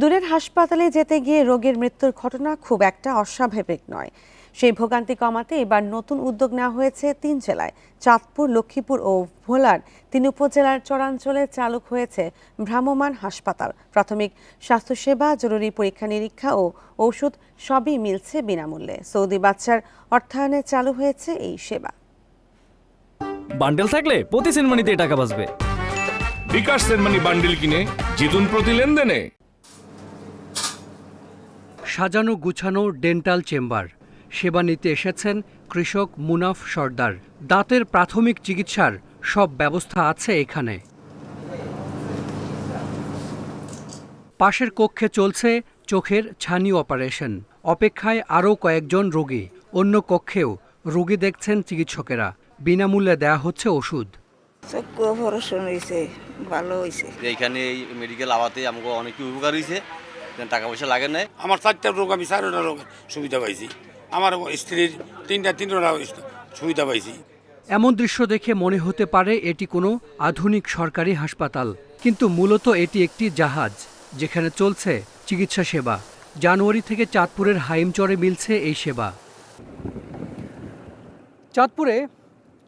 দূরের হাসপাতালে যেতে গিয়ে রোগীর মৃত্যুর ঘটনা খুব একটা অস্বাভাবিক নয়। সেই ভোগান্তি কমাতে এবার নতুন উদ্যোগ নেওয়া হয়েছে তিন জেলায়। চাঁদপুর লক্ষ্মীপুর ও ভোলার তিন উপজেলার চরাঞ্চলে চালু হয়েছে ভ্রাম্যমাণ হাসপাতাল। প্রাথমিক স্বাস্থ্যসেবা জরুরি পরীক্ষা নিরীক্ষা ও ঔষধ সবই মিলছে বিনামূল্যে। সৌদি বাচ্চার অর্থায়নে চালু হয়েছে এই সেবা। বান্ডেল থাকলে প্রতি সেনমানিতে টাকা বাঁচবে। বিকাশ সেনমানি বান্ডিল কিনে জিতুন প্রতি লেনদেনে। সাজানো গুছানো ডেন্টাল চেম্বার। সেবা নিতে এসেছেন কৃষক মুনাফ সর্দার। দাঁতের প্রাথমিক চিকিৎসার সব ব্যবস্থা আছে এখানে। পাশের কক্ষে চলছে চোখের ছানি অপারেশন। অপেক্ষায় আরও কয়েকজন রোগী। অন্য কক্ষেও রোগী দেখছেন চিকিৎসকেরা। বিনামূল্যে দেয়া হচ্ছে ওষুধ। চক্ষু অপারেশন হয়েছে ভালো হয়েছে যে এইখানে এই মেডিকেল আওয়াতে আমাকে অনেক উপকার হয়েছে টাকা পয়সা লাগে না আমার চারটা রোগ আমি চারোটা রোগ সুবিধা পাইছি। আমার স্ত্রীর তিনটা তিনটা সুবিধা পাইছি। এমন দৃশ্য দেখে মনে হতে পারে এটি কোনো আধুনিক সরকারি হাসপাতাল কিন্তু মূলত এটি একটি জাহাজ যেখানে চলছে চিকিৎসা সেবা। জানুয়ারি থেকে চাঁদপুরের হাইমচরে মিলছে এই সেবা। চাঁদপুরে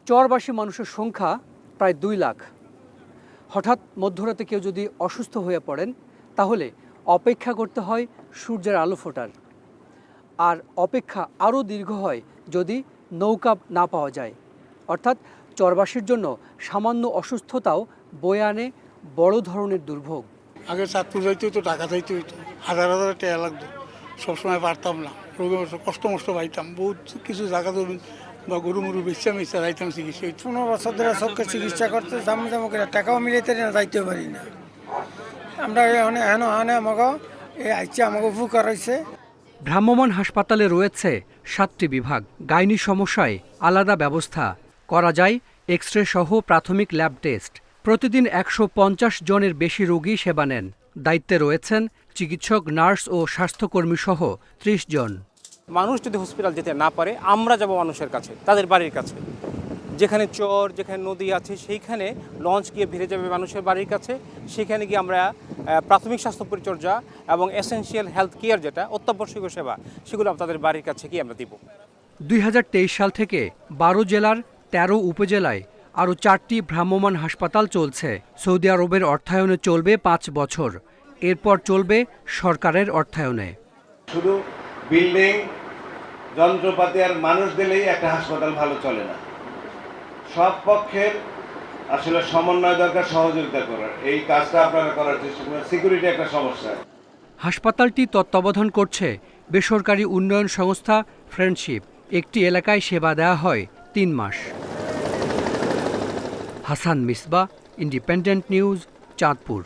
চরবাসী মানুষের সংখ্যা প্রায় দুই লাখ। হঠাৎ মধ্যরাতে কেউ যদি অসুস্থ হয়ে পড়েন তাহলে অপেক্ষা করতে হয় সূর্যের আলো ফোটার। আর অপেক্ষা আরও দীর্ঘ হয় যদি নৌকা না পাওয়া যায়। অর্থাৎ চরবাসীর জন্য সামান্য অসুস্থতাও বয়ে আনে বড় ধরনের দুর্ভোগ। আগে চাঁদপুর যাইতে হতো টাকা যাইতে হইতো। হাজার হাজার টাকা লাগতো। সবসময় পারতাম না। রোগে কষ্ট মষ্ট পাইতাম। বহুত কিছু জায়গা ধরুন বা গরু মরু বেচা মেচা যাইতাম চিকিৎসা হইতো। পনেরো বছর ধরে চোখের চিকিৎসা করতে জামু জামু করে টাকাও মিলাইতে না যাইতে পারি না। আমরা আমাকে এই আমাকে উপকার হয়েছে ভ্রাম্যমাণ হাসপাতালে রয়েছে সাতটি বিভাগ গাইনি সমস্যায় আলাদা ব্যবস্থা। করা যায় এক্স রে সহ প্রাথমিক ল্যাব টেস্ট। প্রতিদিন একশো পঞ্চাশ জনের বেশি রোগী সেবা নেন। দায়িত্বে রয়েছেন চিকিৎসক নার্স ও স্বাস্থ্যকর্মী সহ ত্রিশ জন। মানুষ যদি হসপিটাল যেতে না পারে আমরা যাব মানুষের কাছে তাদের বাড়ির কাছে। যেখানে চর যেখানে নদী আছে সেইখানে লঞ্চ গিয়ে ভিড়ে যাবে মানুষের বাড়ির কাছে। সেখানে গিয়ে আমরা প্রাথমিক স্বাস্থ্য পরিচর্যা এবং এসেনশিয়াল হেলথ কেয়ার যেটা অত্যাবশ্যক সেবা সেগুলো তাদের বাড়ির কাছে গিয়ে আমরা দিব। দুই হাজার তেইশ সাল থেকে বারো জেলার ১৩ উপজেলায় আরও চারটি ভ্রাম্যমাণ হাসপাতাল চলছে। সৌদি আরবের অর্থায়নে চলবে পাঁচ বছর। এরপর চলবে সরকারের অর্থায়নে। শুধু বিল্ডিং যন্ত্রপাতি আর মানুষ দিলেই একটা হাসপাতাল ভালো চলে না। সব পক্ষের আসলে সমন্বয় দরকার, সহযোগিতা করার। এই কাজটা আপনারা করার চেষ্টা করেন সিকিউরিটি একটা সমস্যা। হাসপাতালটি তত্ত্বাবধান করছে বেসরকারি উন্নয়ন সংস্থা ফ্রেন্ডশিপ একটি এলাকায় সেবা দেওয়া হয় তিন মাস। Hasan Misba independent news Chandpur.